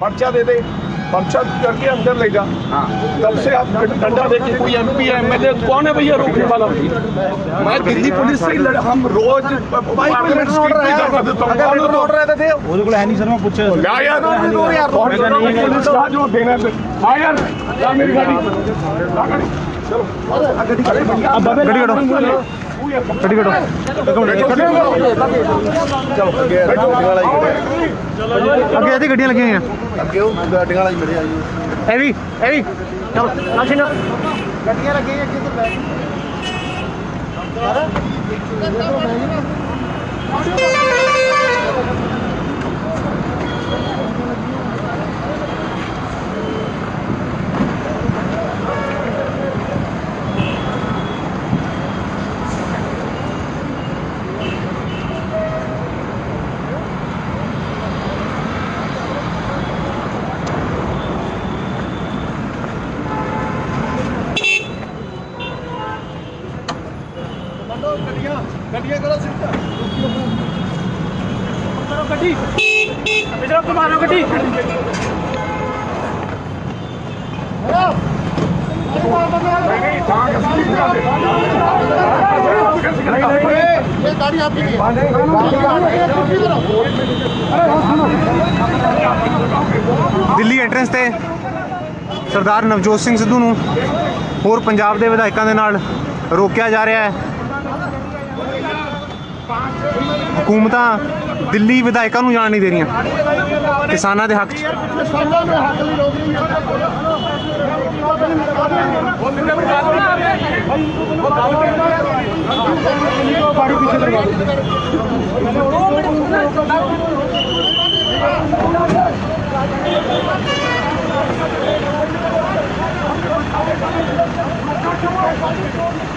पर्चा दे दे पर्चा करके अंदर ले जा तब से आप डंडा देके कोई M P M L A कौन है भैया रोकने वाला मैं दिल्ली पुलिस से लड़, हम रोज बिल्कुल है नहीं सर मैं पूछे जो देना फायर मेरी गाड़ी चलो गाड़ी ਗੱਡੀ ਕੱਢੋ। ਗੱਡੀ ਕੱਢੋ ਅੱਗੇ ਇਹਦੀ ਗੱਡੀਆਂ ਲੱਗੀਆਂ ਹੋਈਆਂ। ਅੱਗੇ ਉਹ ਗੱਡੀਆਂ ਵਾਲਾ ਹੀ ਮੇਰੇ ਆਈ ਇਹ ਵੀ ਇਹ ਵੀ। ਚਲੋ ਮਸ਼ੀਨ ਗੱਡੀਆਂ ਲੱਗੀਆਂ ਅੱਗੇ ਤੇ ਬੈਠ। ਗੱਡੀਆਂ ਸਰਦਾਰ ਨਵਜੋਤ ਸਿੰਘ ਸਿੱਧੂ ਨੂੰ ਹੋਰ ਪੰਜਾਬ ਦੇ ਵਿਧਾਇਕਾਂ ਦੇ ਨਾਲ ਰੋਕਿਆ ਜਾ ਰਿਹਾ ਹੈ। ਹਕੂਮਤਾਂ ਦਿੱਲੀ ਵਿਧਾਇਕਾਂ ਨੂੰ ਜਾਣ ਨਹੀਂ ਦੇ ਰਹੀਆਂ। ਕਿਸਾਨਾਂ ਦੇ ਹੱਕ 'ਚ।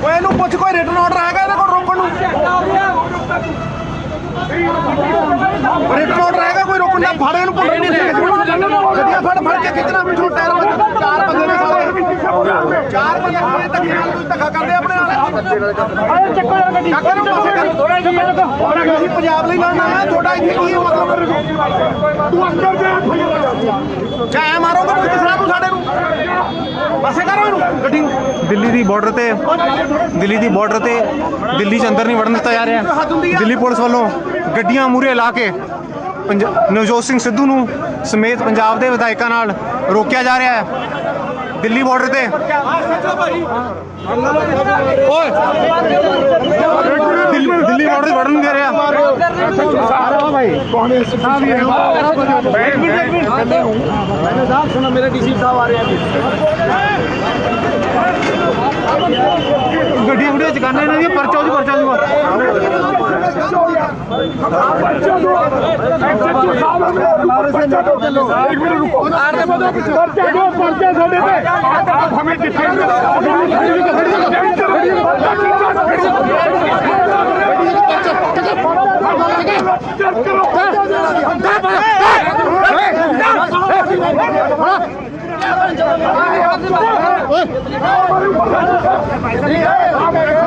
ਓਏ ਇਹਨੂੰ ਪੁੱਛ ਕੋਈ ਰਿਟਨ ਆਰਡਰ ਹੈਗਾ ਇਹਨਾਂ ਕੋਲ ਰੋਕਣ ਨੂੰ? ਰਿਟਨ ਆਰਡਰ ਹੈਗਾ ਕੋਈ ਰੋਕਣ ਦਾ ਫੜ ਇਹਨੂੰ ਪੁੱਛ ਗੱਡੀਆਂ ਫੜ ਫੜ ਕੇ ਖਿੱਚਣਾ ਪਿੱਛੋਂ ਟਾਇਰ ਵਿੱਚ ਚਾਰ ਬੰਦੇ ਨੇ ਸਾਰੇ। ਚਾਰ ਬੰਦੇ ਸਾਰੇ ਧੱਕੇ ਨਾਲ ਤੁਸੀਂ ਧੱਕਾ ਕਰਦੇ ਆਪਣੇ ਨਾਲ। ਆਏ ਚੱਕੋ ਯਾਰ ਗੱਡੀ ਚੱਕੋ ਨੂੰ ਪਾਸੇ ਕਰ। ਥੋੜਾ ਜਿਹਾ ਚੱਕੋ ਅਸੀਂ ਪੰਜਾਬ ਲਈ ਲੜਨਾ ਹੈ ਤੁਹਾਡਾ ਇੱਥੇ ਕੀ ਮਤਲਬ? ਤੂੰ ਅੰਦਰ ਜਾ। ਚਾਹੇ ਮਾਰੋਗੇ ਕੋਈ ਕਿਸਨਾ ਤੂੰ ਸਾਡੇ ਨੂੰ। ਪਾਸੇ ਕਰੋ ਇਹਨੂੰ। ਗੱਡੀ ਨੂੰ। ਦਿੱਲੀ ਦੀ ਬਾਰਡਰ ਤੇ। ਦਿੱਲੀ ਦੀ ਬਾਰਡਰ ਤੇ ਦਿੱਲੀ 'ਚ ਅੰਦਰ ਨਹੀਂ ਵੜਨ ਦਿੱਤਾ ਜਾ ਰਿਹਾ। ਦਿੱਲੀ ਪੁਲਿਸ ਵੱਲੋਂ ਗੱਡੀਆਂ ਮੂਰੇ ਲਾ ਕੇ ਨਵਜੋਤ ਸਿੰਘ ਸਿੱਧੂ ਨੂੰ ਸਮੇਤ ਪੰਜਾਬ ਦੇ ਵਿਧਾਇਕਾਂ ਨਾਲ ਰੋਕਿਆ ਜਾ ਰਿਹਾ ਹੈ। ਦਿੱਲੀ ਬਾਰਡਰ ਤੇ। ਦਿੱਲੀ ਬਾਰਡਰ ਤੇ ਵੜਨ ਦੇ ਰਿਹਾ। ਗੱਡੀਆਂ ਗੁੱਡੀਆਂ ਚਕਾਨੇ ਇਹਨਾਂ ਦੀਆਂ, ਪਰਚਾ ਉਹ ਪਰਚਾ ਦੂਗਾ एक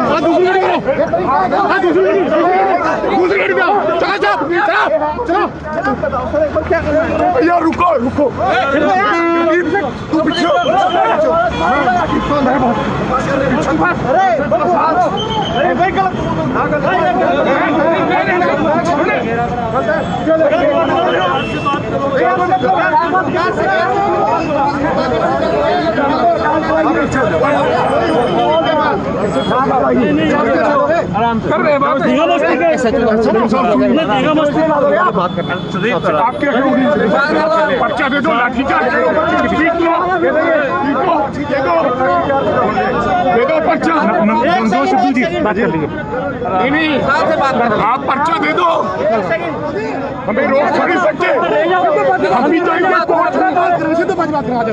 ਆ ਦੂਸਰੀ ਵੀਡੀਓ ਆ ਦੂਸਰੀ ਵੀਡੀਓ पे आप हमें दूसरी गाड़ी पे आओ चला चला चला यार रुको रुको तू पीछे आराम से कर रहे बात मस्ती मस्ती बात कर आप क्या पर्चा दे दो लाठी चार्ज करो ठीक लो देखो देखो पर्चा बात कर लीजिए नहीं नहीं आप पर्चा दे दो हमें रोक खड़ी सकते अभी तो बात बात करा दो।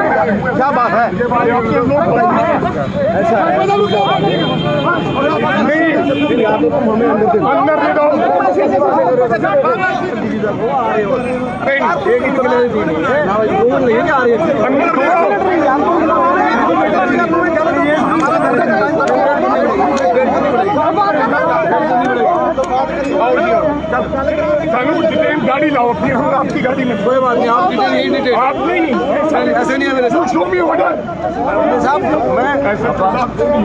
क्या बात है? ऐसा अंदर गाड़ी लाओ अपनी हम आपकी गाड़ी में कोई बात नहीं आप नहीं। ऐसे नहीं है मेरे मेरे साथ शो मी ऑर्डर साहब मैं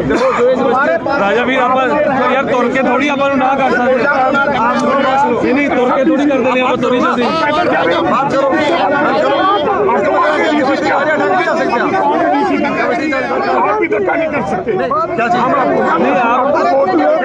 देखो जो इस हमारे पास ਰਾਜਾ ਵੀਰ ਆਪਾਂ ਯਾਰ ਤੁਰ ਕੇ ਥੋੜੀ ਆਪਾਂ ਨੂੰ ਨਾ ਕਰ ਸਕਦੇ ਨਹੀਂ ਨਹੀਂ ਤੁਰ ਕੇ ਥੋੜੀ ਕਰਦੇ ਨੇ ਆਪਾਂ ਤੁਰੀ ਜਾਂਦੇ पैदल जा रहे हो बात करो आप भी धक्का नहीं कर सकते ਨਹੀਂ ਆਪ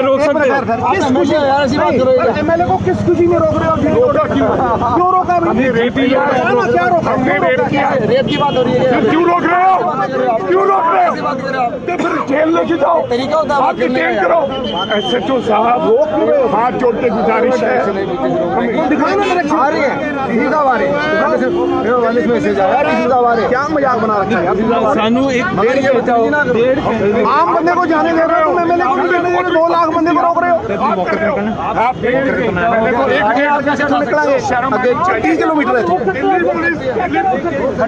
में रोक सकते हो? किस खुशी यार ऐसी बात कर रहे करो एमएलए को किस खुशी में रोक रहे हो क्यों रोका क्यों? क्यों रोका भाई रेप की क्या रोका? हमने रेप किया रेप की बात हो रही है क्यों रोक रहे हो? क्यों रोक रहे हो? तो फिर जेल लेके जाओ। तरीका होता है आपकी जेल करो। एसएचओ साहब रोक हाथ जोड़ के गुजारिश है। दिखाना आ रही हाँ। है। किसी का बारे वाले मैसेज आया किसी का बारे क्या मज़ाक बना रखा है? सानू एक डेढ़ आम बंदे को जाने दे रहे हो। एमएलए को दो लाख 10 ਬੰਦੇ ਪਰ ਰੋਕ ਰਹੇ ਹੋ? ਤੇ ਮੌਕੇ ਤੇ ਰੁਕਣਾ ਆਪ ਫੇਰ ਕਰਨਾ ਦੇਖੋ 1 ਗੇਟ ਦਾ ਸਿਰ ਨਿਕਲਾਂਗੇ। ਅੱਗੇ 30 ਕਿਲੋਮੀਟਰ ਹੈ ਦਿੱਲੀ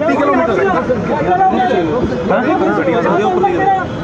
30 ਕਿਲੋਮੀਟਰ ਹੈ। ਹਾਂ। ਗੱਡੀਆਂ ਦੇ ਉੱਪਰ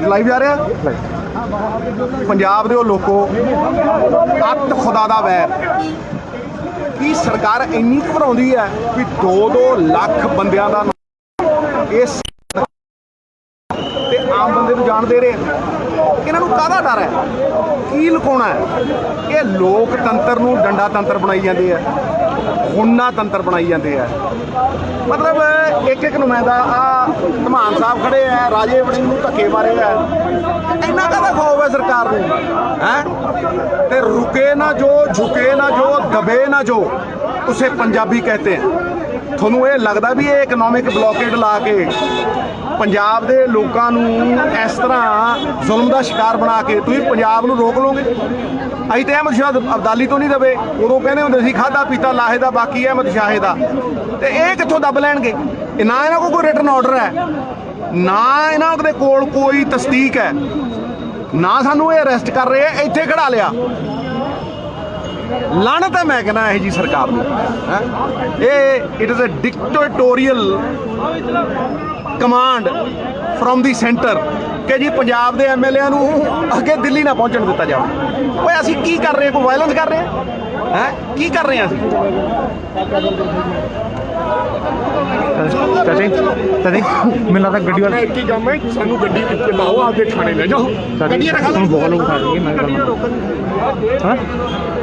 ਲਾਈਵ ਜਾ ਰਿਹਾ? ਪੰਜਾਬ ਦੇ ਉਹ ਲੋਕੋ, ਅੱਤ ਖੁਦਾ ਦਾ ਵੈਰ। ਕੀ ਸਰਕਾਰ ਇੰਨੀ ਘਬਰਾਉਂਦੀ ਹੈ ਕਿ 2-2 ਲੱਖ ਬੰਦਿਆਂ ਦਾ ਇਸ ਤੇ ਆਮ ਬੰਦੇ ਨੂੰ ਜਾਣ ਦੇ ਰਹੇ ਇਹਨਾਂ ਨੂੰ ਕਾਹਦਾ ਡਰ ਹੈ? ਕੀ ਲੁਕਾਉਣਾ ਹੈ? ਇਹ ਲੋਕਤੰਤਰ ਨੂੰ ਡੰਡਾ ਤੰਤਰ ਬਣਾਈ ਜਾਂਦੇ ਆ ਹੁਣਾ ਤੰਤਰ ਬਣਾਈ ਜਾਂਦੇ ਆ। ਮਤਲਬ ਇੱਕ ਇੱਕ ਨੁਮਾਇੰਦਾ ਆ ਧਮਾਨ ਸਾਹਿਬ ਖੜੇ ਆ, ਰਾਜੇ ਵੜਿੰਗ ਨੂੰ ਧੱਕੇ ਮਾਰੇ ਆ। ਇੰਨਾ ਕਾਹਦਾ ਖੌਫ ਹੈ ਸਰਕਾਰ ਨੂੰ? ਹੈ? ਤੇ ਰੁਕੇ ਨਾ ਜੋ, ਝੁਕੇ ਨਾ ਜੋ, ਦਬੇ ਨਾ ਜੋ, ਉਸੇ ਪੰਜਾਬੀ ਕਹਤੇ ਹੈ ਤੁਹਾਨੂੰ ਇਹ ਲੱਗਦਾ ਵੀ ਇਹ ਇਕਨੋਮਿਕ ਬਲੌਕੇਡ ਲਾ ਕੇ ਪੰਜਾਬ ਦੇ ਲੋਕਾਂ ਨੂੰ ਇਸ ਤਰ੍ਹਾਂ ਜ਼ੁਲਮ ਦਾ ਸ਼ਿਕਾਰ ਬਣਾ ਕੇ ਤੁਸੀਂ ਪੰਜਾਬ ਨੂੰ ਰੋਕ ਲੋਗੇ ਅਸੀਂ ਤੇ ਅਹਿਮਦ ਸ਼ਾਹ ਅਬਦਾਲੀ ਤੋਂ ਨਹੀਂ ਦਵੇ ਉਦੋਂ ਕਹਿੰਦੇ ਹੁੰਦੇ ਸੀ ਖਾਦਾ ਪੀਤਾ ਲਾਹੇ ਦਾ, ਬਾਕੀ ਅਹਿਮਦ ਸ਼ਾਹੇ ਦਾ। ਤੇ ਇਹ ਕਿੱਥੋਂ ਦੱਬ ਲੈਣਗੇ? ਇਹ ਨਾ ਇਹਨਾਂ ਕੋਲ ਕੋਈ ਰਿਟਨ ਆਰਡਰ ਹੈ। ਨਾ ਇਹਨਾਂ ਦੇ ਕੋਲ ਕੋਈ ਤਸਦੀਕ ਹੈ। ਨਾ ਸਾਨੂੰ ਇਹ ਅਰੈਸਟ ਕਰ ਰਹੇ ਆ ਇੱਥੇ ਖੜਾ ਲਿਆ। ਲਾਣਤ ਹੈ ਮੈਂ ਕਹਿੰਦਾ ਇਹ ਜੀ ਸਰਕਾਰ ਨੂੰ ਹੈ? ਇਹ it is a dictatorial command from the centre ਕਿ ਜੀ ਪੰਜਾਬ ਦੇ ਐਮਐਲਏ ਨੂੰ ਅੱਗੇ ਦਿੱਲੀ ਨਾ ਪਹੁੰਚਣ ਦਿੱਤਾ ਜਾਵੇ। ਓਏ ਅਸੀਂ ਕੀ ਕਰ ਰਹੇ ਹਾਂ? ਕੋਈ ਵਾਇਲੈਂਸ ਕਰ ਰਹੇ ਹਾਂ? ਹੈ? ਕੀ ਕਰ ਰਹੇ ਹਾਂ ਅਸੀਂ? ਚਾਚੀ ਚਾਚੀ ਮੈਨੂੰ ਲੱਗਦਾ ਗੱਡੀ ਵਾਲਾ ਇੱਕ ਹੀ ਕੰਮ ਹੈ ਸਾਨੂੰ ਗੱਡੀ ਵਿੱਚ ਲਾਓ ਆਪਦੇ ਥਾਣੇ ਲੈ ਜਾਓ। ਗੱਡੀਆਂ ਰਖਾ ਬਹੁਤ ਲੋਕ ਉਠਾ ਦੇਣਗੇ ਮੈਂ ਗੱਲ ਹਾਂ?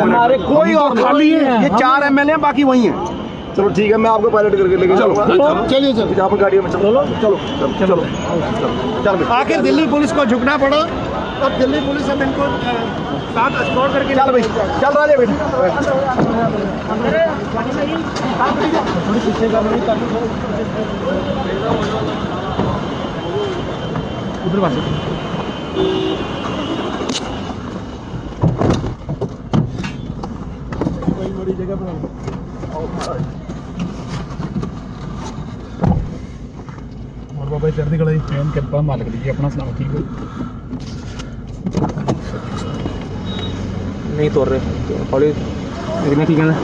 हमारे कोई और खाली है। ये चार एमएलए हैं बाकी वही है। चलो ठीक है मैं आपको पायलट करके लेके चलो चलिए चलो आप गाड़ी में चलो। चलो चलो चलो। आखिर दिल्ली पुलिस को झुकना पड़ा अब दिल्ली पुलिस अब इनको साथ स्कॉट करके चल भाई चल राजे ਦੀ ਜਗ੍ਹਾ ਬਣਾਉਣੀ ਆਓ ਮਹਾਰਾਜ ਮੋਰ ਬਾਬਾ ਚੜ੍ਹਦੀ ਕਲਾ ਜੀ ਐਨ ਕਿਰਪਾ ਮਾਲਕ ਜੀ ਆਪਣਾ ਸੁਣਾਓ ਠੀਕ ਹੋ? ਨਹੀਂ ਤੁਰ ਰਹੇ। ਹੌਲੀ। ਇਹਨਾਂ ਕੀ ਕਹਿੰਦਾ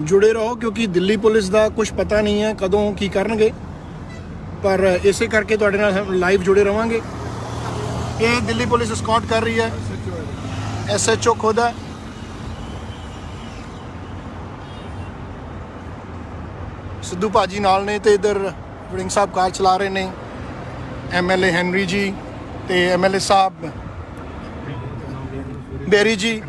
ਜੁੜੇ ਰਹੋ ਕਿਉਂਕਿ ਦਿੱਲੀ ਪੁਲਿਸ ਦਾ ਕੁਝ ਪਤਾ ਨਹੀਂ ਹੈ ਕਦੋਂ ਕੀ ਕਰਨਗੇ। ਪਰ ਇਸੇ ਕਰਕੇ ਤੁਹਾਡੇ ਨਾਲ ਲਾਈਵ ਜੁੜੇ ਰਵਾਂਗੇ। ਇਹ ਦਿੱਲੀ ਪੁਲਿਸ ਸਕਾਟ ਕਰ ਰਹੀ ਹੈ। ਐਸਐਚਓ ਖੁਦ ਹੈ। ਸਿੱਧੂ ਭਾਜੀ ਨਾਲ ਨੇ ਤੇ ਇਧਰ ਵੜਿੰਗ ਸਾਹਿਬ ਕਾਰ ਚਲਾ ਰਹੇ ਨੇ। ਐਮਐਲਏ ਹੈਨਰੀ ਜੀ ਤੇ ਐਮਐਲਏ ਸਾਹਿਬ ਬੇਰੀ ਜੀ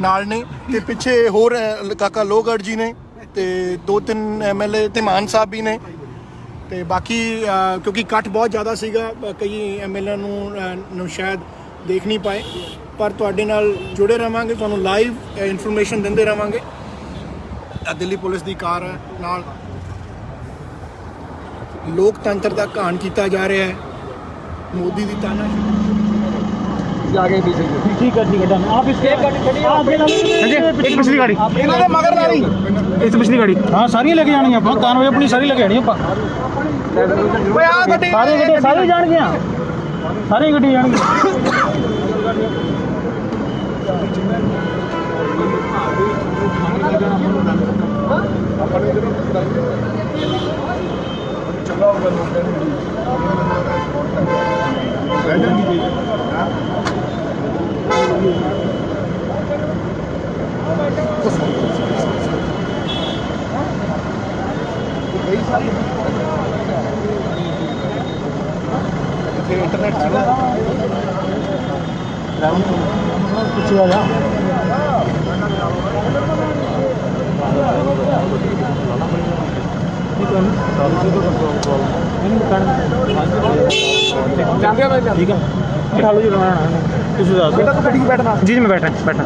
ਨਾਲ ਨੇ ਤੇ ਪਿੱਛੇ ਹੋਰ ਕਾਕਾ ਲੋਗੜ ਜੀ ਨੇ ਤੇ ਦੋ ਤਿੰਨ ਐਮਐਲਏ ਤੇ ਮਾਨ ਸਾਹਿਬ ਵੀ ਨੇ। ਤੇ ਬਾਕੀ ਕਿਉਂਕਿ ਇਕੱਠ ਬਹੁਤ ਜ਼ਿਆਦਾ ਸੀਗਾ ਕਈ ਐਮਐਲਏ ਨੂੰ ਅ, ਨੂੰ ਸ਼ਾਇਦ ਦੇਖ ਨਹੀਂ ਪਾਏ। ਪਰ ਤੁਹਾਡੇ ਨਾਲ ਜੁੜੇ ਰਵਾਂਗੇ ਤੁਹਾਨੂੰ ਲਾਈਵ ਇਨਫੋਰਮੇਸ਼ਨ ਦਿੰਦੇ ਰਵਾਂਗੇ। ਦਿੱਲੀ ਪੁਲਿਸ ਦੀ ਕਾਰ ਨਾਲ ਲੋਕਤੰਤਰ ਦਾ ਘਾਣ ਕੀਤਾ ਜਾ ਰਿਹਾ ਹੈ। ਮੋਦੀ ਦੀ ਤਾਨਾਸ਼ਾਹੀ ਠੀਕ ਹੈ ਠੀਕ ਹੈ ਡਨ। ਆਪ ਇਸ ਗੱਡੀ ਖੜੀ ਆ ਅੱਗੇ ਹਾਂਜੀ ਇੱਕ ਪਿਛਲੀ ਗਾੜੀ। ਇਹਨਾਂ ਦੇ ਮਗਰ ਨਾਲ ਹੀ ਇਸ ਪਿਛਲੀ ਗਾੜੀ। ਹਾਂ ਸਾਰੀਆਂ ਲੈ ਕੇ ਜਾਣੀਆਂ ਆਪਾਂ। ਕਾਨਵੇ ਆਪਣੀ ਸਾਰੀ ਲੈ ਕੇ ਜਾਣੀ ਆਪਾਂ। ਓਏ ਆ ਗੱਡੀ ਸਾਰੇ ਗੱਡੀ ਸਾਰੇ ਜਾਣਗੀਆਂ। ਸਾਰੀਆਂ ਗੱਡੀਆਂ ਜਾਣਗੀਆਂ। इंटरनेट है ना राउंड कुछ हुआ था ठीक है ਪਿੱਛੇ ਆ ਜਾ ਠੀਕ ਹੈ ਬਿਠਾ ਲਓ ਜੀ ਰੋਣਾ ਤੁਸੀਂ ਦੱਸ ਦਿਓ। ਗੱਡੀ ਬੈਠਣਾ ਜੀ ਜੀ ਮੈਂ ਬੈਠਾ ਬੈਠਾ।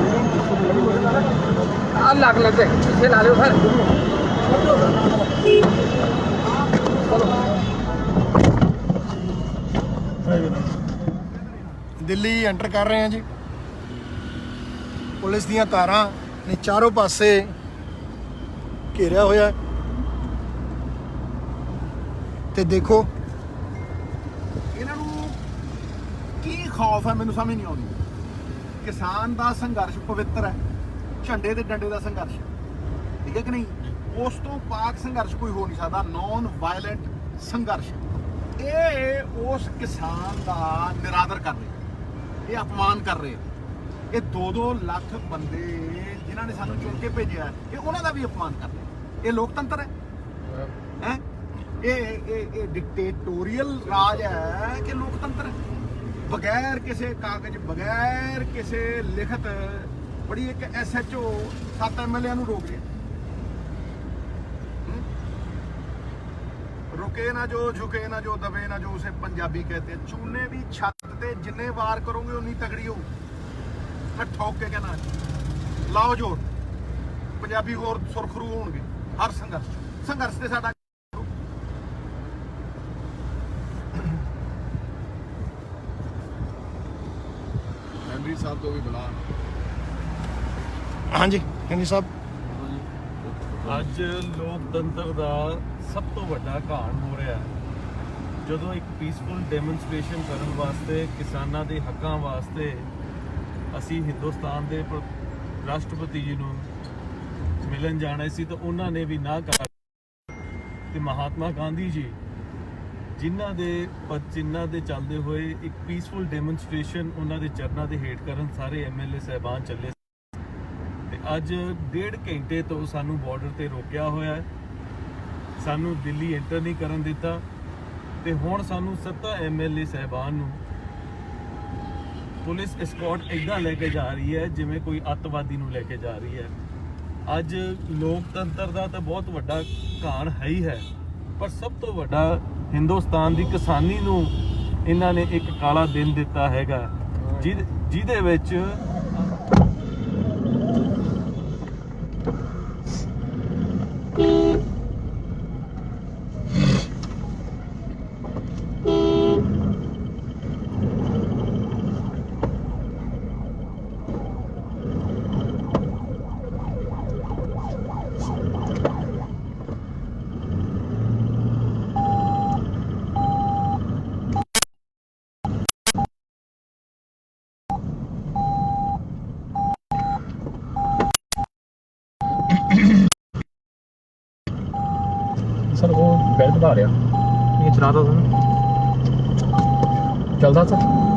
ਦਿੱਲੀ ਐਂਟਰ ਕਰ ਰਹੇ ਹਾਂ ਜੀ। ਪੁਲਿਸ ਦੀਆਂ ਕਾਰਾਂ ਨੇ ਚਾਰੋਂ ਪਾਸੇ ਘੇਰਿਆ ਹੋਇਆ ਹੈ। ਤੇ ਦੇਖੋ। ਇਹਨਾਂ ਨੂੰ ਕੀ ਖੌਫ ਹੈ ਮੈਨੂੰ ਸਮਝ ਨਹੀਂ ਆਉਂਦੀ। ਕਿਸਾਨ ਦਾ ਸੰਘਰਸ਼ ਪਵਿੱਤਰ ਹੈ, ਝੰਡੇ ਤੇ ਡੰਡੇ ਦਾ ਸੰਘਰਸ਼। ਠੀਕ ਹੈ ਕਿ ਨਹੀਂ? ਉਸ ਤੋਂ ਪਾਕ ਸੰਘਰਸ਼ ਕੋਈ ਹੋ ਨਹੀਂ ਸਕਦਾ ਨੌਨ ਵਾਇਲੈਂਟ ਸੰਘਰਸ਼। ਇਹ ਉਸ ਕਿਸਾਨ ਦਾ ਨਿਰਾਦਰ ਕਰ ਰਹੇ ਇਹ ਅਪਮਾਨ ਕਰ ਰਹੇ ਇਹ 2-2 ਲੱਖ ਬੰਦੇ ਜਿਨ੍ਹਾਂ ਨੇ ਸਾਨੂੰ ਚੁਣ ਕੇ ਭੇਜਿਆ, ਇਹ ਉਹਨਾਂ ਦਾ ਵੀ ਅਪਮਾਨ ਕਰ ਰਹੇ ਇਹ ਲੋਕਤੰਤਰ ਹੈ। ਹੈ? ਇਹ ਇਹ ਇਹ ਡਿਕਟੇਟੋਰੀਅਲ ਰਾਜ ਹੈ ਕਿ ਲੋਕਤੰਤਰ ਹੈ ਬਗੈਰ ਕਿਸੇ ਕਾਗਜ਼ ਬਗੈਰ ਕਿਸੇ ਲਿਖਤ ਬੜੀ ਇੱਕ ਐਸਐਚਓ ਸੱਤ ਐਮਐਲਏ ਨੂੰ ਰੋਕ ਰਿਹਾ ਹਮ? रुके ना जो झुके ना जो दबे ना जो उसे पंजाबी कहते हैं चूने भी छत ते जिन्ने वार करोगे उन्नी तगड़ी हो मैं ठोक के कहना ਲਾਓ ਜੋਰ ਪੰਜਾਬੀ ਹੋਰ ਸੁਰਖਰੂ ਹੋਣਗੇ ਹਰ ਸੰਘਰਸ਼ 'ਚ। ਸੰਘਰਸ਼ ਤੇ ਸਾਡਾ ਸਾਹਿਬ ਤੋਂ ਵੀ ਬੁਲਾ। ਹਾਂਜੀ ਹੈਨਰੀ ਸਾਹਿਬ। ਅੱਜ ਲੋਕਤੰਤਰ ਦਾ ਸਭ ਤੋਂ ਵੱਡਾ ਘਾਣ ਹੋ ਰਿਹਾ ਹੈ। ਜਦੋਂ ਇੱਕ ਪੀਸਫੁਲ ਡੈਮੋਨਸਟ੍ਰੇਸ਼ਨ ਕਰਨ ਵਾਸਤੇ ਕਿਸਾਨਾਂ ਦੇ ਹੱਕਾਂ ਵਾਸਤੇ ਅਸੀਂ ਹਿੰਦੁਸਤਾਨ ਦੇ ਰਾਸ਼ਟਰਪਤੀ ਜੀ ਨੂੰ ਮਿਲਣ ਜਾਣਾ ਸੀ ਤਾਂ ਉਹਨਾਂ ਨੇ ਵੀ ਨਾ ਕਰ ਤੇ ਮਹਾਤਮਾ ਗਾਂਧੀ ਜੀ ਜਿਨ੍ਹਾਂ ਦੇ ਪਦ ਚਿੰਨ੍ਹਾਂ ਦੇ ਚੱਲਦੇ ਹੋਏ ਇੱਕ ਪੀਸਫੁਲ ਡੈਮੋਨਸਟ੍ਰੇਸ਼ਨ ਉਹਨਾਂ ਦੇ ਚਰਨਾਂ ਦੇ ਹੇਠ ਕਰਨ ਸਾਰੇ ਐਮਐਲਏ ਸਹਿਬਾਨ ਚੱਲੇ। ਤੇ ਅੱਜ ਡੇਢ ਘੰਟੇ ਤੋਂ ਸਾਨੂੰ ਬਾਰਡਰ ਤੇ ਰੋਕਿਆ ਹੋਇਆ ਹੈ। ਸਾਨੂੰ ਦਿੱਲੀ ਐਂਟਰ ਨਹੀਂ ਕਰਨ ਦਿੱਤਾ। ਤੇ ਹੁਣ ਸਾਨੂੰ ਸੱਤਾ ਐਮਐਲਏ ਸਹਿਬਾਨ ਨੂੰ ਪੁਲਿਸ ਐਸਕੌਟ ਇਦਾਂ ਲੈ ਕੇ ਜਾ ਰਹੀ ਹੈ, ਜਿਵੇਂ ਕੋਈ ਅੱਤਵਾਦੀ ਨੂੰ ਲੈ ਕੇ ਜਾ ਰਹੀ ਹੈ। ਅੱਜ ਲੋਕਤੰਤਰ ਦਾ ਤਾਂ ਬਹੁਤ ਵੱਡਾ ਘਾਣ ਹੈ ਹੀ ਹੈ, ਪਰ ਸਭ ਤੋਂ ਵੱਡਾ ਹਿੰਦੁਸਤਾਨ ਦੀ ਕਿਸਾਨੀ ਨੂੰ ਇਹਨਾਂ ਨੇ ਇੱਕ ਕਾਲਾ ਦਿਨ ਦਿੱਤਾ ਹੈਗਾ। ਜਿਹਦੇ ਵਿੱਚ ਵਿੱਚ ਵਧਾ ਰਿਹਾ ਇਹ ਚਲਾਤਾ ਤੁਹਾਨੂੰ ਚੱਲਦਾ ਸਰ।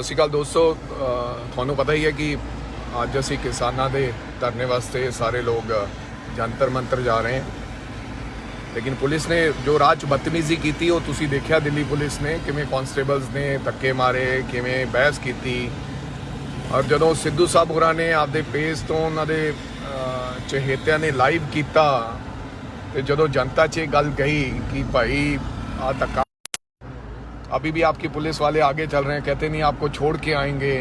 ਸਤਿ ਸ਼੍ਰੀ ਅਕਾਲ ਦੋਸਤੋ ਤੁਹਾਨੂੰ ਪਤਾ ਹੀ ਹੈ ਕਿ ਅੱਜ ਅਸੀਂ ਕਿਸਾਨਾਂ ਦੇ ਧਰਨੇ ਵਾਸਤੇ ਸਾਰੇ ਲੋਕ ਜੰਤਰ ਮੰਤਰ ਜਾ ਰਹੇ ਹਾਂ। ਲੇਕਿਨ ਪੁਲਿਸ ਨੇ ਜੋ ਰਾਹ 'ਚ ਬਦਤਮੀਜ਼ੀ ਕੀਤੀ, ਉਹ ਤੁਸੀਂ ਦੇਖਿਆ ਦਿੱਲੀ ਪੁਲਿਸ ਨੇ ਕਿਵੇਂ ਕਨਸਟੇਬਲਸ ਨੇ ਧੱਕੇ ਮਾਰੇ, ਕਿਵੇਂ ਬਹਿਸ ਕੀਤੀ। ਔਰ ਜਦੋਂ ਸਿੱਧੂ ਸਾਹਿਬ ਹੋਰਾਂ ਨੇ ਆਪਦੇ ਪੇਜ ਤੋਂ ਉਹਨਾਂ ਦੇ ਚਹੇਤਿਆਂ ਨੇ ਲਾਈਵ ਕੀਤਾ, ਤੇ ਜਦੋਂ ਜਨਤਾ 'ਚ ਇਹ ਗੱਲ ਕਹੀ ਕਿ ਭਾਈ ਆ ਧੱਕਾ अभी भी आपकी पुलिस वाले आगे चल रहे हैं कहते नहीं आपको छोड़ के आएंगे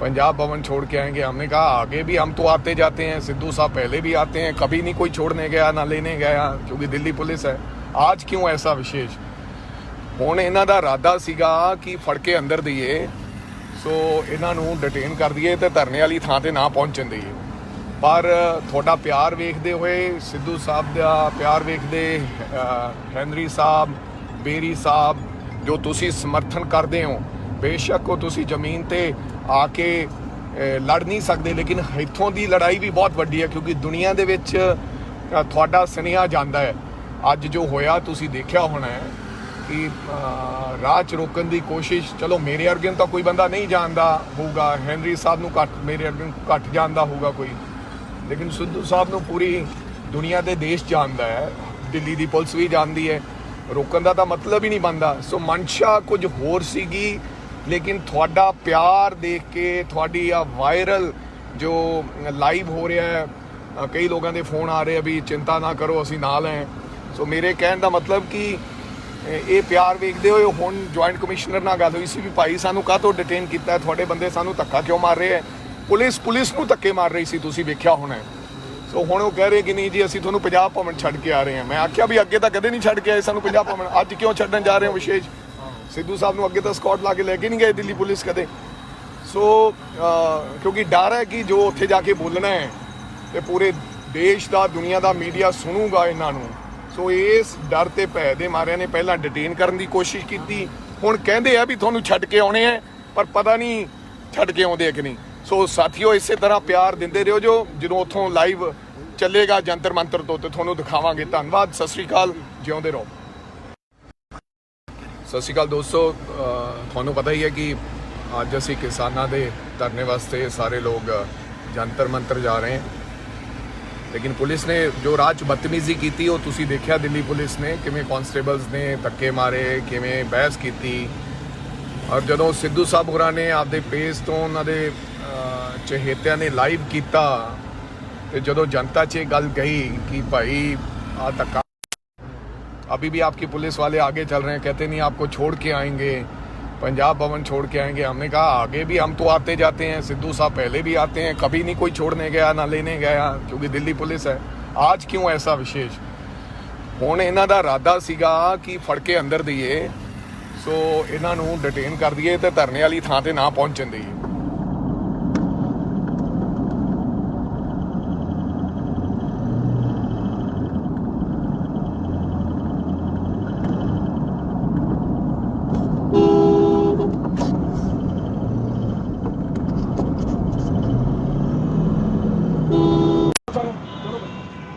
पंजाब भवन छोड़ के आएंगे हमने कहा आगे भी हम तो आते जाते हैं सिद्धू साहब पहले भी आते हैं कभी नहीं कोई छोड़ने गया ना लेने गया क्योंकि दिल्ली पुलिस है आज क्यों ऐसा विशेष ਹੁਣ ਇਹਨਾਂ ਦਾ ਇਰਾਦਾ ਸੀਗਾ ਕਿ ਫੜ ਕੇ ਅੰਦਰ ਦਈਏ ਸੋ ਇਹਨਾਂ ਨੂੰ ਡਿਟੇਨ ਕਰ ਦਈਏ ਤੇ ਧਰਨੇ ਵਾਲੀ ਥਾਂ ਤੇ ਨਾ ਪਹੁੰਚਣ ਦਈਏ ਪਰ ਤੁਹਾਡਾ ਪਿਆਰ ਵੇਖਦੇ ਹੋਏ ਸਿੱਧੂ ਸਾਹਿਬ ਦਾ ਪਿਆਰ ਵੇਖਦੇ ਅਹ, ਹੈਨਰੀ ਸਾਹਿਬ ਬੇਰੀ ਸਾਹਿਬ ਜੋ ਤੁਸੀਂ ਸਮਰਥਨ ਕਰਦੇ ਹੋ, ਬੇਸ਼ੱਕ ਉਹ ਤੁਸੀਂ ਜ਼ਮੀਨ ਤੇ ਆ ਕੇ ਲੜ ਨਹੀਂ ਸਕਦੇ, ਲੇਕਿਨ ਇੱਥੋਂ ਦੀ ਲੜਾਈ ਵੀ ਬਹੁਤ ਵੱਡੀ ਹੈ, ਕਿਉਂਕਿ ਦੁਨੀਆ ਦੇ ਵਿੱਚ ਤੁਹਾਡਾ ਸੁਨੇਹਾ ਜਾਂਦਾ ਹੈ। ਅੱਜ ਜੋ ਹੋਇਆ, ਤੁਸੀਂ ਦੇਖਿਆ ਹੋਣਾ ਹੈ ਕਿ ਰਾਹ ਚ ਰੋਕਣ ਦੀ ਕੋਸ਼ਿਸ਼, ਚਲੋ ਮੇਰੇ ਵਰਗੇ ਨੂੰ ਤਾਂ ਕੋਈ ਬੰਦਾ ਨਹੀਂ ਜਾਣਦਾ ਹੋਊਗਾ, ਹੈਨਰੀ ਸਾਹਿਬ ਨੂੰ ਘੱਟ, ਮੇਰੇ ਵਰਗੇ ਨੂੰ ਘੱਟ ਜਾਣਦਾ ਹੋਊਗਾ ਕੋਈ। ਲੇਕਿਨ ਸਿੱਧੂ ਸਾਹਿਬ ਨੂੰ ਪੂਰੀ ਦੁਨੀਆ ਦੇ ਦੇਸ਼ ਜਾਣਦਾ ਹੈ, ਦਿੱਲੀ ਦੀ ਪੁਲਿਸ ਵੀ ਜਾਣਦੀ ਹੈ। ਰੋਕਣ ਦਾ ਤਾਂ ਮਤਲਬ ਹੀ ਨਹੀਂ ਬਣਦਾ। ਸੋ ਮਨਸ਼ਾ ਕੁਝ ਹੋਰ ਸੀਗੀ, ਲੇਕਿਨ ਤੁਹਾਡਾ ਪਿਆਰ ਦੇਖ ਕੇ, ਤੁਹਾਡੀ ਆ ਵਾਇਰਲ ਜੋ ਲਾਈਵ ਹੋ ਰਿਹਾ ਹੈ ਕਈ ਲੋਕਾਂ ਦੇ ਫੋਨ ਆ ਰਹੇ ਆ ਵੀ ਚਿੰਤਾ ਨਾ ਕਰੋ, ਅਸੀਂ ਨਾਲ ਹੈ। ਸੋ ਮੇਰੇ ਕਹਿਣ ਦਾ ਮਤਲਬ ਕਿ ਇਹ ਪਿਆਰ ਵੇਖਦੇ ਹੋਏ ਹੁਣ ਜੁਆਇੰਟ ਕਮਿਸ਼ਨਰ ਨਾਲ ਗੱਲ ਹੋਈ ਸੀ ਵੀ ਭਾਈ ਸਾਨੂੰ ਕਾਹ ਤੋਂ ਡਿਟੇਨ ਕੀਤਾ ਤੁਹਾਡੇ ਬੰਦੇ ਸਾਨੂੰ ਧੱਕਾ ਕਿਉਂ ਮਾਰ ਰਹੇ ਹੈ? ਪੁਲਿਸ ਪੁਲਿਸ ਨੂੰ ਧੱਕੇ ਮਾਰ ਰਹੀ ਸੀ, ਤੁਸੀਂ ਵੇਖਿਆ ਹੋਣਾ ਸੋ ਹੁਣ ਉਹ ਕਹਿ ਰਹੇ ਕਿ ਨਹੀਂ ਜੀ, ਅਸੀਂ ਤੁਹਾਨੂੰ ਪੰਜਾਬ ਭਵਨ ਛੱਡ ਕੇ ਆ ਰਹੇ ਹਾਂ। ਮੈਂ ਆਖਿਆ ਵੀ ਅੱਗੇ ਤਾਂ ਕਦੇ ਨਹੀਂ ਛੱਡ ਕੇ ਆਏ ਸਾਨੂੰ ਪੰਜਾਬ ਭਵਨ। ਅੱਜ ਕਿਉਂ ਛੱਡਣ ਜਾ ਰਹੇ ਹੋ ਵਿਸ਼ੇਸ਼? ਸਿੱਧੂ ਸਾਹਿਬ ਨੂੰ ਅੱਗੇ ਤਾਂ ਸਕਾਟ ਲਾ ਕੇ ਲੈ ਕੇ ਨਹੀਂ ਗਏ ਦਿੱਲੀ ਪੁਲਿਸ ਕਦੇ। ਸੋ ਕਿਉਂਕਿ ਡਰ ਹੈ ਕਿ ਜੋ ਉੱਥੇ ਜਾ ਕੇ ਬੋਲਣਾ ਹੈ ਤੇ ਪੂਰੇ ਦੇਸ਼ ਦਾ, ਦੁਨੀਆ ਦਾ ਮੀਡੀਆ ਸੁਣੂਗਾ ਇਹਨਾਂ ਨੂੰ। ਸੋ ਇਸ ਡਰ ਤੇ ਭੈ ਦੇ ਮਾਰਿਆਂ ਨੇ ਪਹਿਲਾਂ ਡਿਟੇਨ ਕਰਨ ਦੀ ਕੋਸ਼ਿਸ਼ ਕੀਤੀ। ਹੁਣ ਕਹਿੰਦੇ ਆ ਵੀ ਤੁਹਾਨੂੰ ਛੱਡ ਕੇ ਆਉਣੇ ਆ ਪਰ ਪਤਾ ਨਹੀਂ ਛੱਡ ਕੇ ਆਉਂਦੇ ਆ ਕਿ ਨਹੀਂ। ਸੋ ਸਾਥੀਓ, ਇਸੇ ਤਰ੍ਹਾਂ ਪਿਆਰ ਦਿੰਦੇ ਰਹੋ ਜੋ, ਜਦੋਂ ਉੱਥੋਂ ਲਾਈਵ ਚੱਲੇਗਾ ਜੰਤਰ ਮੰਤਰ ਤੋਂ ਤੇ ਤੁਹਾਨੂੰ ਦਿਖਾਵਾਂਗੇ। ਧੰਨਵਾਦ, ਸਤਿ ਸ੍ਰੀ ਅਕਾਲ, ਜਿਉਂਦੇ ਰਹੋ। ਸਤਿ ਸ਼੍ਰੀ ਅਕਾਲ ਦੋਸਤੋ ਤੁਹਾਨੂੰ ਪਤਾ ਹੀ ਹੈ ਕਿ ਅੱਜ ਅਸੀਂ ਕਿਸਾਨਾਂ ਦੇ ਧਰਨੇ ਵਾਸਤੇ ਸਾਰੇ ਲੋਕ ਜੰਤਰ ਮੰਤਰ ਜਾ ਰਹੇ ਹਾਂ। ਲੇਕਿਨ ਪੁਲਿਸ ਨੇ ਜੋ ਰਾਹ 'ਚ ਬਦਤਮੀਜ਼ੀ ਕੀਤੀ, ਉਹ ਤੁਸੀਂ ਦੇਖਿਆ ਦਿੱਲੀ ਪੁਲਿਸ ਨੇ ਕਿਵੇਂ ਕਨਸਟੇਬਲਸ ਨੇ ਧੱਕੇ ਮਾਰੇ, ਕਿਵੇਂ ਬਹਿਸ ਕੀਤੀ। ਔਰ ਜਦੋਂ ਸਿੱਧੂ ਸਾਹਿਬ ਹੋਰਾਂ ਨੇ ਆਪਦੇ ਪੇਜ ਤੋਂ ਉਹਨਾਂ ਦੇ ਚਹੇਤਿਆਂ ਨੇ ਲਾਈਵ ਕੀਤਾ ਤੇ ਜਦੋਂ ਜਨਤਾ 'ਚ ਇਹ ਗੱਲ ਕਹੀ ਕਿ ਭਾਈ ਆ ਧੱਕਾ अभी भी आपकी पुलिस वाले आगे चल रहे हैं कहते नहीं आपको छोड़ के आएंगे पंजाब भवन छोड़ के आएंगे हमने कहा आगे भी हम तो आते जाते हैं सिद्धू साहब पहले भी आते हैं कभी नहीं कोई छोड़ने गया ना लेने गया क्योंकि दिल्ली पुलिस है आज क्यों ऐसा विशेष ਹੁਣ ਇਹਨਾਂ ਦਾ ਇਰਾਦਾ ਸੀਗਾ ਕਿ ਫੜ ਕੇ ਅੰਦਰ ਦਈਏ ਸੋ ਇਹਨਾਂ ਨੂੰ ਡਿਟੇਨ ਕਰ ਦਈਏ ਤੇ ਧਰਨੇ ਵਾਲੀ ਥਾਂ ਤੇ ਨਾ ਪਹੁੰਚਣ ਦਈਏ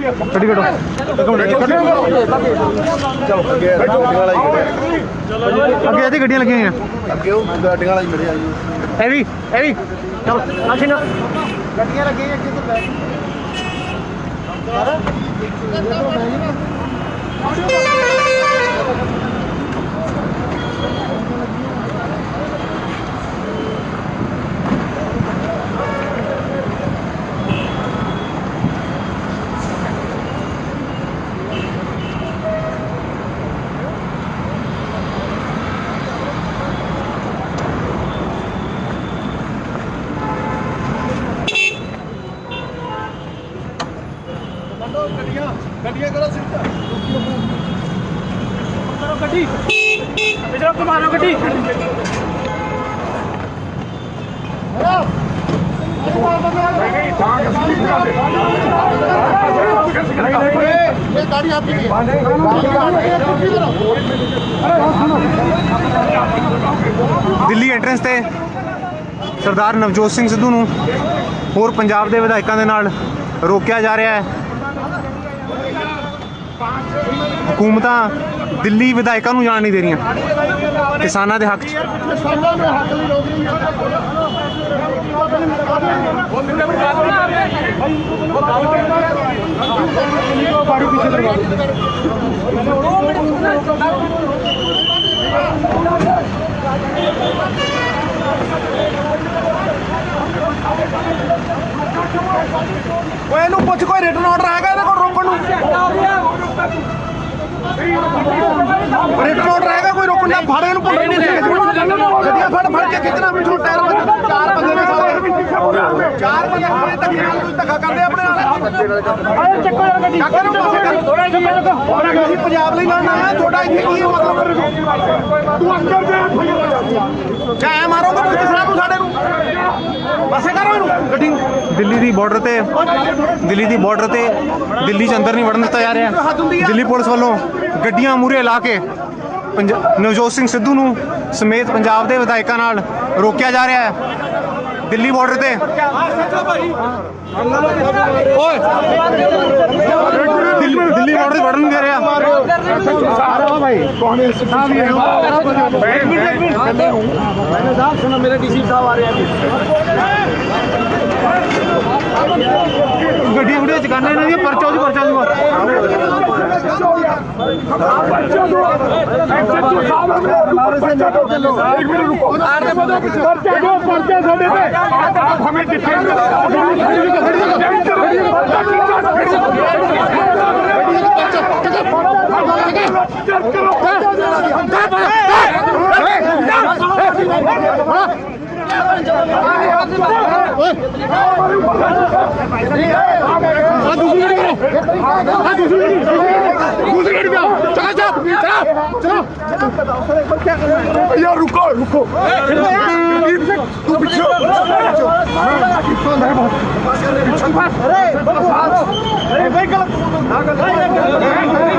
ਹੈ ਸਰ ਚਲੋ ਕੱਢੋ ਕੱਢੋ ਅੱਗੇ ਇਹਦੀ ਗੱਡੀਆਂ ਲੱਗੀਆਂ ਹੋਈਆਂ। ਅੱਗੇ ਉਹ ਗੱਡੀਆਂ ਵਾਲਾ ਹੀ ਮਿਲਿਆ ਜੀ। ਇਹ ਵੀ ਇਹ ਵੀ। ਚਲੋ ਨਾਸ਼ੀ ਨਾ ਗੱਡੀਆਂ ਲੱਗੀਆਂ ਅੱਗੇ ਤੋਂ ਬੈਠ। ਗੱਡੀਆਂ ਕਰੋ ਸਿੱਧਾ ਇਹ ਗਾੜੀ ਆਪੀ ਦੀ ਦਿੱਲੀ ਐਂਟਰੈਂਸ ਤੇ ਸਰਦਾਰ ਨਵਜੋਤ ਸਿੰਘ ਸਿੱਧੂ ਨੂੰ ਹੋਰ ਪੰਜਾਬ ਦੇ ਵਿਧਾਇਕਾਂ ਦੇ ਨਾਲ ਰੋਕਿਆ ਜਾ ਰਿਹਾ ਹੈ। ਹਕੂਮਤਾਂ ਦਿੱਲੀ ਵਿਧਾਇਕਾਂ ਨੂੰ ਜਾਣ ਨਹੀਂ ਦੇ ਰਹੀਆਂ। ਕਿਸਾਨਾਂ ਦੇ ਹੱਕ 'ਚ। ਓਏ ਇਹਨੂੰ ਪੁੱਛ ਕੋਈ ਰਿਟਨ ਆਰਡਰ ਹੈਗਾ ਇਹਦੇ ਕੋਲ ਰੋਕਣ ਨੂੰ। ਰਿਟਨ ਆਰਡਰ ਹੈਗਾ ਕੋਈ ਰੋਕਣ ਦਾ? ਫੜ ਇਹਨੂੰ ਪੁੱਛ ਗੱਡੀਆਂ ਫੜ ਫੜ ਕੇ ਖਿੱਚਣਾ ਪਿੱਛੋਂ ਟਾਇਰ ਵਿੱਚ ਚਾਰ ਬੰਦੇ ਨੇ ਸਾਰੇ। ਚਾਰ ਬੰਦੇ ਖੜੇ ਧੱਕੇ ਨਾਲ ਤੁਸੀਂ ਧੱਕਾ ਕਰਦੇ ਆਪਣੇ ਨਾਲ। ਚੱਕੋ ਯਾਰ ਗੱਡੀ। ਚੱਕੋ ਨੂੰ ਪਾਸੇ ਕਰ। ਥੋੜਾ ਕੀ ਹੈ ਅਸੀਂ ਪੰਜਾਬ ਲਈ ਲੜਨਾ ਹੈ ਤੁਹਾਡਾ ਇੱਥੇ ਕੀ ਮਤਲਬ? ਤੂੰ ਅੰਦਰ ਜਾ। ਐ ਮਾਰੋਗੇ ਪੁਲਿਸ ਨੂੰ ਸਾਡੇ ਨੂੰ। ਪਾਸੇ ਕਰੋ ਇਹਨੂੰ। ਗੱਡੀ ਨੂੰ। ਦਿੱਲੀ ਦੀ ਬਾਰਡਰ ਤੇ ਦਿੱਲੀ ਦੀ ਬਾਰਡਰ ਤੇ ਦਿੱਲੀ 'ਚ ਅੰਦਰ ਨਹੀਂ ਵੜਨ ਦਿੱਤਾ ਜਾ ਰਿਹਾ। ਦਿੱਲੀ ਪੁਲਿਸ ਵੱਲੋਂ ਗੱਡੀਆਂ ਮੂਰੇ ਲਾ ਕੇ ਪੰਜ- ਨਵਜੋਤ ਸਿੰਘ ਸਿੱਧੂ ਨੂੰ ਸਮੇਤ ਪੰਜਾਬ ਦੇ ਵਿਧਾਇਕਾਂ ਨਾਲ ਰੋਕਿਆ ਜਾ ਰਿਹਾ ਹੈ। ਦਿੱਲੀ ਬਾਰਡਰ ਤੇ। ਓਏ! ਦਿੱਲੀ ਦਿੱਲੀ ਬਾਰਡਰ ਤੇ ਵੜਨ ਦੇ ਰਿਹਾ। ਗੱਡੀਆਂ ਗੁੱਡੀਆਂ ਚਕਾਨੇ ਇਹਨਾਂ ਦੀਆਂ ਪਰਚਾ ਉਹਦੀ, ਪਰਚਾ ਦੂਗਾ ਪਰਚਾ ਦੋ ਪਰਚਾ ਸਾਡੇ ਤੇ ਆਪ ਹਮੇ ਦਿੱਤੇ ਕਰੋ 야 루커 루커 너 미쳐 미쳐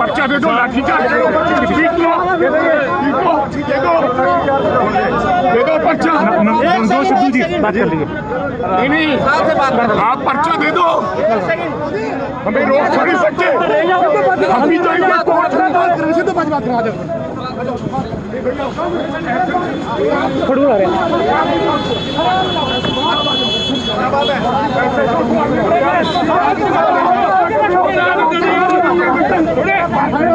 पर्चा दे दो लाठी चार्ज करो ठीक लो ठीक लो दे दो दे दो पर्चा मनजोर सिद्धू जी बात कर लीजिए नहीं नहीं आप पर्चा दे दो हमें रोक थोड़ी सकते हम भी जाएंगे कोर्ट में ਸਿੱਧੂ ਪੰਜ ਬਾਤ ਕਰਾ ਦਿਓ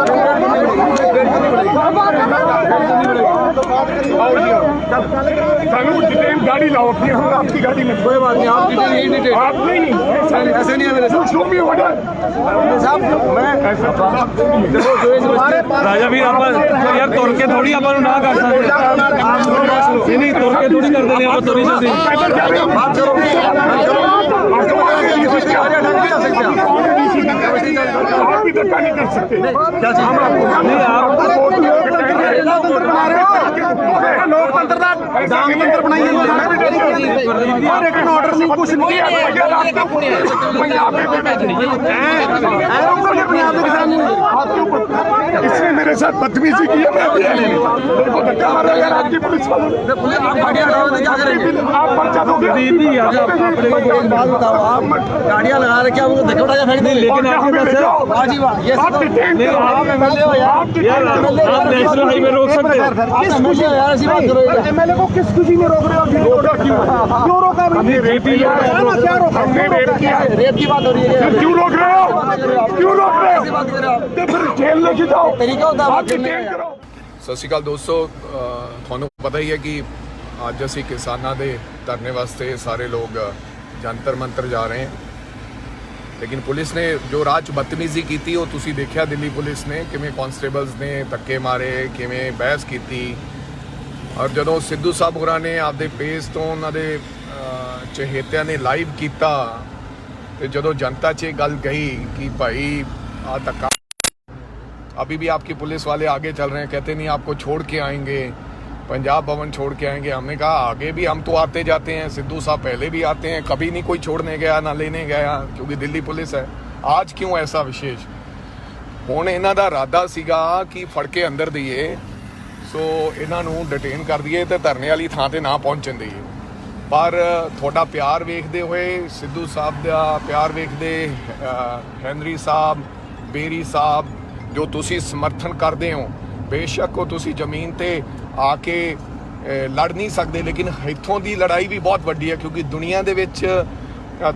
कानून डिटेन गाड़ी लाओ अपनी हम आपकी गाड़ी में कोई बात नहीं आप डिटेन यही डिटेन आप नहीं ऐसे नहीं है मेरे साथ शो मी ऑर्डर साहब मैं ऐसा ਰਾਜਾ ਵੀਰ ਆਪਾਂ ਯਾਰ ਤੁਰ ਕੇ ਥੋੜੀ ਆਪਾਂ ਨੂੰ ਨਾ ਕਰ ਸਕਦੇ ਨਹੀਂ ਨਹੀਂ ਤੁਰ ਕੇ ਥੋੜੀ ਕਰਦੇ ਨੇ ਆਪਾਂ ਤੁਰੀ ਜਾਂਦੇ पैदल जा रहे हो बात करो आप भी धक्का नहीं कर सकते हम आपको ਲੋਕਤੰਤਰ ਬਣਾ ਰਹੇ ਹੋ? ਲੋਕਤੰਤਰ ਦਾ ਦਾਮਤੰਤਰ ਬਣਾਈ ਜਾਂਦੇ ਹੋ ਔਰ ਇੱਕ ਆਰਡਰ ਨਹੀਂ ਕੁਝ ਨਹੀਂ ਹੈ। ਪੰਜਾਬ ਦੇ ਪੰਜਾਬ ਦੇ ਕਿਸਾਨ ਨੂੰ इसने मेरे साथ बदतमीजी की है मैं बात गाड़ियाँ लगा रहे धक्का उठा के फेंक लेकिन एमएलए को किस खुशी में रोक रहे हो? क्यों रोका? रेप की बात हो रही है। क्यों रोक रहे हो? क्यों रोक रहे हो? बात कर रहे हो आप तो फिर जेल लेके जाओ तरीका होता है आप बात करने डिटेन का करो ਸਤਿ ਸ਼੍ਰੀ ਅਕਾਲ ਦੋਸਤੋ ਅ, ਤੁਹਾਨੂੰ ਪਤਾ ਹੀ ਹੈ ਕਿ ਅੱਜ ਅਸੀਂ ਕਿਸਾਨਾਂ ਦੇ ਧਰਨੇ ਵਾਸਤੇ ਸਾਰੇ ਲੋਕ ਜੰਤਰ ਮੰਤਰ ਜਾ ਰਹੇ ਹਾਂ ਲੇਕਿਨ ਪੁਲਿਸ ਨੇ ਜੋ ਰਾਹ 'ਚ ਬਦਤਮੀਜ਼ੀ ਕੀਤੀ ਉਹ ਤੁਸੀਂ ਦੇਖਿਆ ਦਿੱਲੀ ਪੁਲਿਸ ਨੇ ਕਿਵੇਂ ਕਨਸਟੇਬਲਸ ਨੇ ਧੱਕੇ ਮਾਰੇ ਕਿਵੇਂ ਬਹਿਸ ਕੀਤੀ ਔਰ ਜਦੋਂ ਸਿੱਧੂ ਸਾਹਿਬ ਹੋਰਾਂ ਨੇ ਆਪਦੇ ਪੇਜ ਤੋਂ ਉਹਨਾਂ ਦੇ ਅ, ਚਹੇਤਿਆਂ ਨੇ ਲਾਈਵ ਕੀਤਾ ਤੇ ਜਦੋਂ ਜਨਤਾ 'ਚ ਇਹ ਗੱਲ ਗਈ ਕਿ ਭਾਈ ਆ ਧੱਕਾ अभी भी आपकी पुलिस वाले आगे चल रहे हैं कहते नहीं आपको छोड़ के आएंगे पंजाब भवन छोड़ के आएंगे हमने कहा आगे भी हम तो आते जाते हैं सिद्धू साहब पहले भी आते हैं कभी नहीं कोई छोड़ने गया ना लेने गया क्योंकि दिल्ली पुलिस है आज क्यों ऐसा विशेष ਹੁਣ ਇਹਨਾਂ ਦਾ ਇਰਾਦਾ ਸੀਗਾ ਕਿ ਫੜ ਕੇ ਅੰਦਰ ਦਈਏ ਸੋ ਇਹਨਾਂ ਨੂੰ ਡਿਟੇਨ ਕਰ ਦਈਏ ਤੇ ਧਰਨੇ ਵਾਲੀ ਥਾਂ ਤੇ ਨਾ ਪਹੁੰਚਣ ਦਈਏ ਪਰ ਤੁਹਾਡਾ ਪਿਆਰ ਵੇਖਦੇ ਹੋਏ ਸਿੱਧੂ ਸਾਹਿਬ ਦਾ ਪਿਆਰ ਵੇਖਦੇ ਅਹ, ਹੈਨਰੀ ਸਾਹਿਬ ਬੇਰੀ ਸਾਹਿਬ ਜੋ ਤੁਸੀਂ ਸਮਰਥਨ ਕਰਦੇ ਹੋ, ਬੇਸ਼ੱਕ ਉਹ ਤੁਸੀਂ ਜ਼ਮੀਨ ਤੇ ਆ ਕੇ ਲੜ ਨਹੀਂ ਸਕਦੇ, ਲੇਕਿਨ ਇੱਥੋਂ ਦੀ ਲੜਾਈ ਵੀ ਬਹੁਤ ਵੱਡੀ ਹੈ, ਕਿਉਂਕਿ ਦੁਨੀਆ ਦੇ ਵਿੱਚ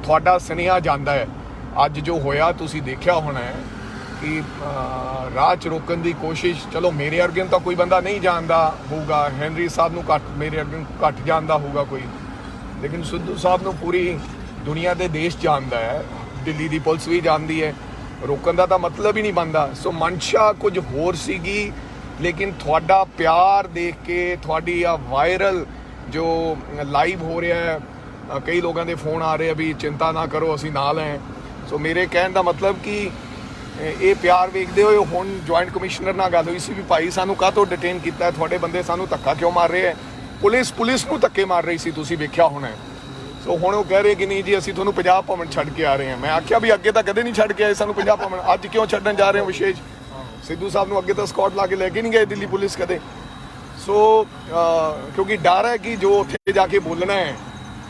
ਤੁਹਾਡਾ ਸੁਨੇਹਾ ਜਾਂਦਾ ਹੈ। ਅੱਜ ਜੋ ਹੋਇਆ, ਤੁਸੀਂ ਦੇਖਿਆ ਹੋਣਾ ਹੈ ਕਿ ਰਾਹ ਚ ਰੋਕਣ ਦੀ ਕੋਸ਼ਿਸ਼, ਚਲੋ ਮੇਰੇ ਵਰਗੇ ਨੂੰ ਤਾਂ ਕੋਈ ਬੰਦਾ ਨਹੀਂ ਜਾਣਦਾ ਹੋਊਗਾ, ਹੈਨਰੀ ਸਾਹਿਬ ਨੂੰ ਘੱਟ, ਮੇਰੇ ਵਰਗੇ ਨੂੰ ਘੱਟ ਜਾਣਦਾ ਹੋਊਗਾ ਕੋਈ। ਲੇਕਿਨ ਸਿੱਧੂ ਸਾਹਿਬ ਨੂੰ ਪੂਰੀ ਦੁਨੀਆ ਦੇ ਦੇਸ਼ ਜਾਣਦਾ ਹੈ, ਦਿੱਲੀ ਦੀ ਪੁਲਿਸ ਵੀ ਜਾਣਦੀ ਹੈ। ਰੋਕਣ ਦਾ ਤਾਂ ਮਤਲਬ ਹੀ ਨਹੀਂ ਬਣਦਾ। ਸੋ ਮਨਸ਼ਾ ਕੁਝ ਹੋਰ ਸੀਗੀ, ਲੇਕਿਨ ਤੁਹਾਡਾ ਪਿਆਰ ਦੇਖ ਕੇ, ਤੁਹਾਡੀ ਆ ਵਾਇਰਲ ਜੋ ਲਾਈਵ ਹੋ ਰਿਹਾ ਹੈ ਕਈ ਲੋਕਾਂ ਦੇ ਫੋਨ ਆ ਰਹੇ ਆ ਵੀ ਚਿੰਤਾ ਨਾ ਕਰੋ, ਅਸੀਂ ਨਾਲ ਹੈ। ਸੋ ਮੇਰੇ ਕਹਿਣ ਦਾ ਮਤਲਬ ਕਿ ਇਹ ਪਿਆਰ ਵੇਖਦੇ ਹੋਏ ਹੁਣ ਜੁਆਇੰਟ ਕਮਿਸ਼ਨਰ ਨਾਲ ਗੱਲ ਹੋਈ ਸੀ ਵੀ ਭਾਈ ਸਾਨੂੰ ਕਾਹ ਤੋਂ ਡਿਟੇਨ ਕੀਤਾ ਤੁਹਾਡੇ ਬੰਦੇ ਸਾਨੂੰ ਧੱਕਾ ਕਿਉਂ ਮਾਰ ਰਹੇ ਹੈ? ਪੁਲਿਸ ਪੁਲਿਸ ਨੂੰ ਧੱਕੇ ਮਾਰ ਰਹੀ ਸੀ, ਤੁਸੀਂ ਵੇਖਿਆ ਹੋਣਾ ਸੋ ਹੁਣ ਉਹ ਕਹਿ ਰਹੇ ਕਿ ਨਹੀਂ ਜੀ, ਅਸੀਂ ਤੁਹਾਨੂੰ ਪੰਜਾਬ ਭਵਨ ਛੱਡ ਕੇ ਆ ਰਹੇ ਹਾਂ। ਮੈਂ ਆਖਿਆ ਵੀ ਅੱਗੇ ਤਾਂ ਕਦੇ ਨਹੀਂ ਛੱਡ ਕੇ ਆਏ ਸਾਨੂੰ ਪੰਜਾਬ ਭਵਨ। ਅੱਜ ਕਿਉਂ ਛੱਡਣ ਜਾ ਰਹੇ ਹੋ ਵਿਸ਼ੇਸ਼? ਸਿੱਧੂ ਸਾਹਿਬ ਨੂੰ ਅੱਗੇ ਤਾਂ ਸਕਾਟ ਲਾ ਕੇ ਲੈ ਕੇ ਨਹੀਂ ਗਏ ਦਿੱਲੀ ਪੁਲਿਸ ਕਦੇ। ਸੋ ਕਿਉਂਕਿ ਡਰ ਹੈ ਕਿ ਜੋ ਉੱਥੇ ਜਾ ਕੇ ਬੋਲਣਾ ਹੈ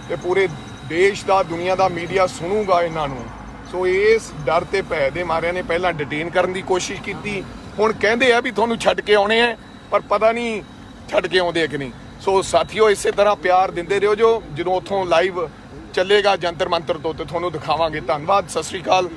ਤੇ ਪੂਰੇ ਦੇਸ਼ ਦਾ, ਦੁਨੀਆ ਦਾ ਮੀਡੀਆ ਸੁਣੂਗਾ ਇਹਨਾਂ ਨੂੰ। ਸੋ ਇਸ ਡਰ ਤੇ ਭੈ ਦੇ ਮਾਰਿਆਂ ਨੇ ਪਹਿਲਾਂ ਡਿਟੇਨ ਕਰਨ ਦੀ ਕੋਸ਼ਿਸ਼ ਕੀਤੀ। ਹੁਣ ਕਹਿੰਦੇ ਆ ਵੀ ਤੁਹਾਨੂੰ ਛੱਡ ਕੇ ਆਉਣੇ ਆ ਪਰ ਪਤਾ ਨਹੀਂ ਛੱਡ ਕੇ ਆਉਂਦੇ ਆ ਕਿ ਨਹੀਂ। ਸੋ ਸਾਥੀਓ, ਇਸੇ ਤਰ੍ਹਾਂ ਪਿਆਰ ਦਿੰਦੇ ਰਹੋ ਜੋ, ਜਦੋਂ ਉੱਥੋਂ ਲਾਈਵ ਚੱਲੇਗਾ ਜੰਤਰ ਮੰਤਰ ਤੋਂ, ਤੇ ਤੁਹਾਨੂੰ ਦਿਖਾਵਾਂਗੇ। ਧੰਨਵਾਦ, ਸਤਿ ਸ੍ਰੀ ਅਕਾਲ।